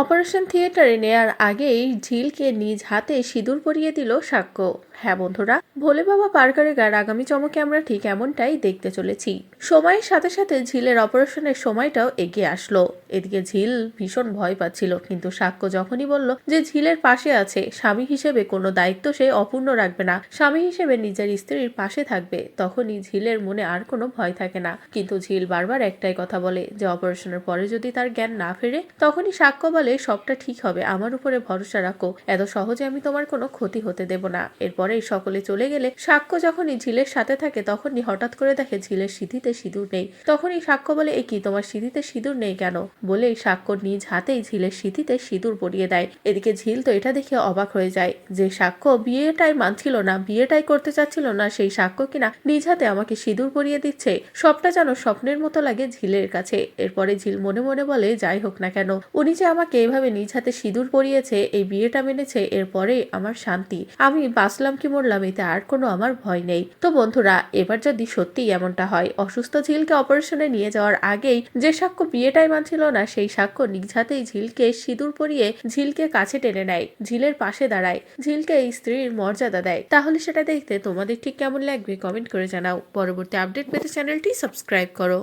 Operation থিয়েটারে নেয়ার আগেই ঝিলকে নিজ হাতে সিঁদুর পরিয়ে দিল সাক্ষ্য। হ্যাঁ বন্ধুরা, ভোলে বাবা পারকারেগার আগামী চমকে আমরা ঠিক এমনটাই দেখতে চলেছি। সময়ের সাথে সাথে ঝিলের অপারেশনের সময়টাও এগিয়ে আসলো। এদিকে ঝিল ভীষণ ভয় পাচ্ছিল, কিন্তু সাক্ষ্য যখনই বলল যে ঝিলের পাশে আছে, স্বামী হিসেবে কোনো দায়িত্ব সে অপূর্ণ রাখবে না। স্বামী হিসেবে নিজের স্ত্রীর পাশে থাকবে, তখনই ঝিলের মনে আর কোনো ভয় থাকে না। কিন্তু ঝিল বারবার একটাই কথা বলে যে অপারেশনের পরে যদি তার জ্ঞান না ফেরে, তখনই সাক্ষ্য বলে সবটা ঠিক হবে, আমার উপরে ভরসা রাখো। এত সহজে আমি তোমার কোনো ক্ষতি হতে দেব না। এরপরে সকলে চলে গেলে সাক্ষ্য যখনই ঝিলের সাথে থাকে, তখনই হঠাৎ করে দেখে ঝিলের সিঁথিতে সিঁদুর নেই। তখনই সাক্ষ্য বলে, এ কি, তোমার সিঁথিতে সিঁদুর নেই কেন? বলেই সাক্ষ্য নিজ হাতেই ঝিলের সিঁথিতে সিঁদুর পরিয়ে দেয়। এদিকে ঝিল তো এটা দেখে অবাক হয়ে যায় যে সাক্ষ্য বিয়েটাই মানছিল না, বিয়েটাই করতে চাচ্ছিল না, সেই সাক্ষ্য কিনা নিজ হাতে আমাকে সিঁদুর পরিয়ে দিচ্ছে। সবটা যেন স্বপ্নের মতো লাগে ঝিলের কাছে। এরপরে ঝিল মনে মনে বলে, যাই হোক না কেন, উনি যে আমাকে এভাবে নিজ হাতে সিঁদুর পরিয়েছে, এই বিয়েটা মেনেছে এরপরে আমার শান্তি। আমি বাঁচলাম কি মরলাম, এতে আর কোনো আমার ভয় নেই। তো বন্ধুরা, এবার যদি সত্যিই এমনটা হয়, অসুস্থ ঝিলকে অপারেশনে নিয়ে যাওয়ার আগেই যে সাক্ষ্য বিয়েটাই মানছিল না, সেই সাক্ষ্য নিজ হাতেই ঝিলকে সিঁদুর পরিয়ে ঝিলকে কাছে টেনে নেয়, ঝিলের পাশে দাঁড়ায়, ঝিলকে এই স্ত্রীর মর্যাদা দেয়। তাহলে সেটা দেখতে তোমাদের ঠিক কেমন লাগবে, কমেন্ট করে জানাও। পরবর্তী আপডেট পেতে চ্যানেলটি সাবস্ক্রাইব করো।